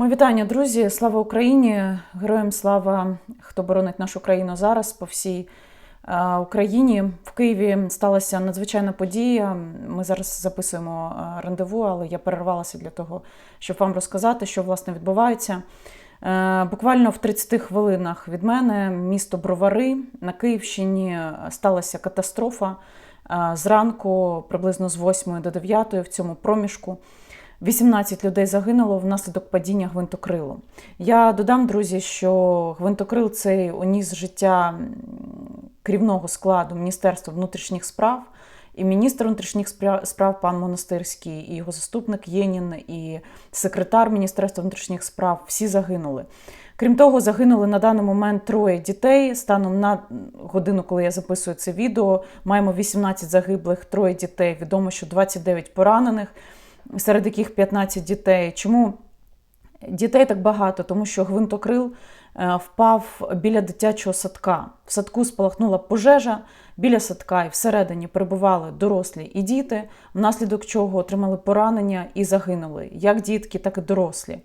Мої вітання, друзі! Слава Україні! Героям слава, хто боронить нашу країну зараз по всій е, Україні. В Києві сталася надзвичайна подія. Ми зараз записуємо е, рандеву, але я перервалася для того, щоб вам розказати, що власне відбувається. Е, Буквально в 30 хвилинах від мене місто Бровари на Київщині сталася катастрофа. Зранку, приблизно з 8 до 9 в цьому проміжку. 18 людей загинуло внаслідок падіння гвинтокрилу. Я додам, друзі, що гвинтокрил цей уніс життя керівного складу Міністерства внутрішніх справ. І міністр внутрішніх спра- справ пан Монастирський, і його заступник Єнін, і секретар Міністерства внутрішніх справ всі загинули. Крім того, загинули на даний момент троє дітей. Станом на годину, коли я записую це відео, маємо 18 загиблих, троє дітей. Відомо, що 29 поранених серед яких 15 дітей. Чому дітей так багато? Тому що гвинтокрил е, впав біля дитячого садка. В садку спалахнула пожежа біля садка, і всередині перебували дорослі і діти, внаслідок чого отримали поранення і загинули, як дітки, так і дорослі.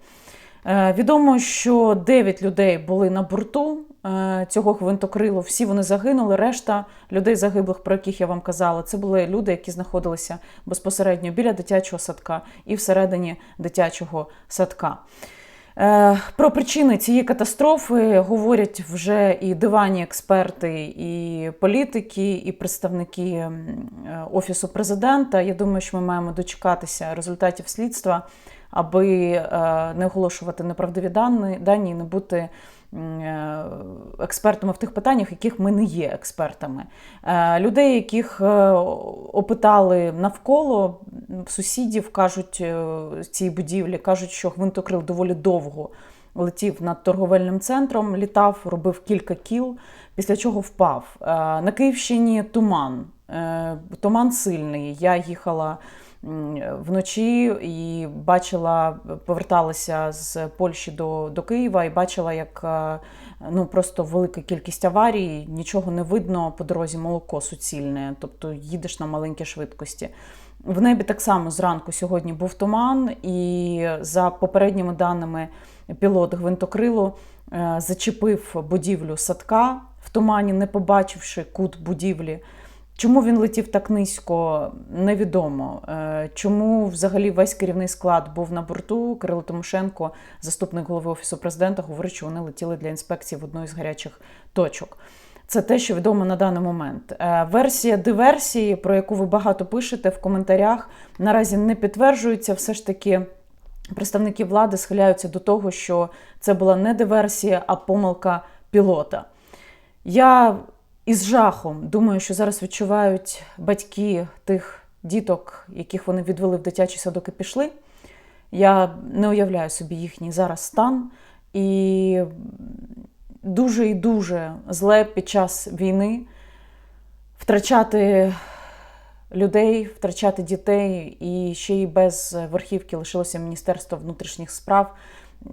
Е, Відомо, що 9 людей були на борту е, цього гвинтокрилу. Всі вони загинули. Решта людей загиблих, про яких я вам казала, це були люди, які знаходилися безпосередньо біля дитячого садка і всередині дитячого садка. Е, Про причини цієї катастрофи говорять вже і дивані експерти, і політики, і представники е, офісу президента. Я думаю, що ми маємо дочекатися результатів слідства, аби е, не оголошувати неправдиві дані, дані і не бути експертами в тих питаннях, яких ми не є експертами. Е, Людей, яких е, опитали навколо сусідів, кажуть е, з будівлі, кажуть, що гвинтокрил доволі довго летів над торговельним центром, літав, робив кілька кіл, після чого впав. Е, На Київщині туман. Е, Туман сильний. Я їхала вночі і бачила, поверталася з Польщі до, до Києва і бачила, як е, ну, просто велика кількість аварій, нічого не видно по дорозі молоко суцільне, тобто їдеш на маленькій швидкості. В небі так само зранку сьогодні був туман, і за попередніми даними пілот гвинтокрилу е, зачепив будівлю садка в тумані, не побачивши кут будівлі. Чому він летів так низько, невідомо. Е, Чому взагалі весь керівний склад був на борту? Кирило Тимошенко, заступник голови офісу президента, говорить, що вони летіли для інспекції в одну із гарячих точок. Це те, що відомо на даний момент. Е, Версія диверсії, про яку ви багато пишете в коментарях, наразі не підтверджується. Все ж таки, представники влади схиляються до того, що це була не диверсія, а помилка пілота. Я із жахом думаю, що зараз відчувають батьки тих діток, яких вони відвели в дитячий садок і пішли. Я не уявляю собі їхній зараз стан. І дуже і дуже зле під час війни втрачати людей, втрачати дітей, і ще й без верхівки лишилося Міністерство внутрішніх справ.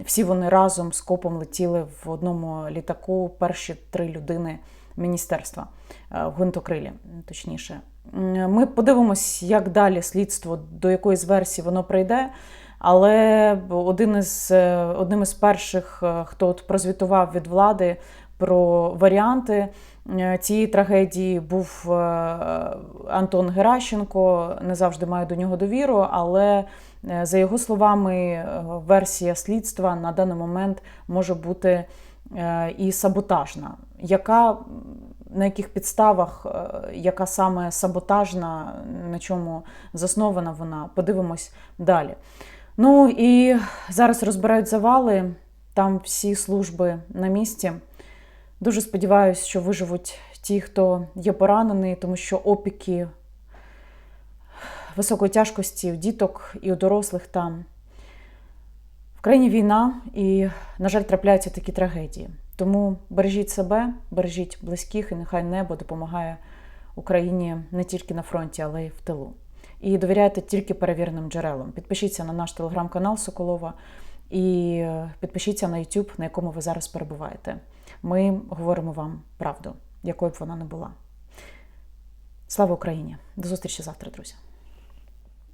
Всі вони разом з копом летіли в одному літаку. Перші три людини міністерства е, в гвинтокрилі, точніше. Ми подивимось, як далі слідство, до якої з версій воно прийде. Але один із, е, одним із перших, е, хто от прозвітував від влади про варіанти цієї трагедії, був Антон Геращенко. Не завжди маю до нього довіру, але за його словами, версія слідства на даний момент може бути і саботажна. Яка на яких підставах, е, яка саме саботажна, на чому заснована вона, подивимось далі. Ну і зараз розбирають завали, там всі служби на місці. Дуже сподіваюся, що виживуть ті, хто є поранений, тому що опіки високої тяжкості у діток і у дорослих там. В країні війна і, на жаль, трапляються такі трагедії. Тому бережіть себе, бережіть близьких, і нехай небо допомагає Україні не тільки на фронті, але й в тилу. І довіряйте тільки перевіреним джерелам. Підпишіться на наш телеграм-канал Соколова і підпишіться на YouTube, на якому ви зараз перебуваєте. Ми говоримо вам правду, якою б вона не була. Слава Україні! До зустрічі завтра, друзі!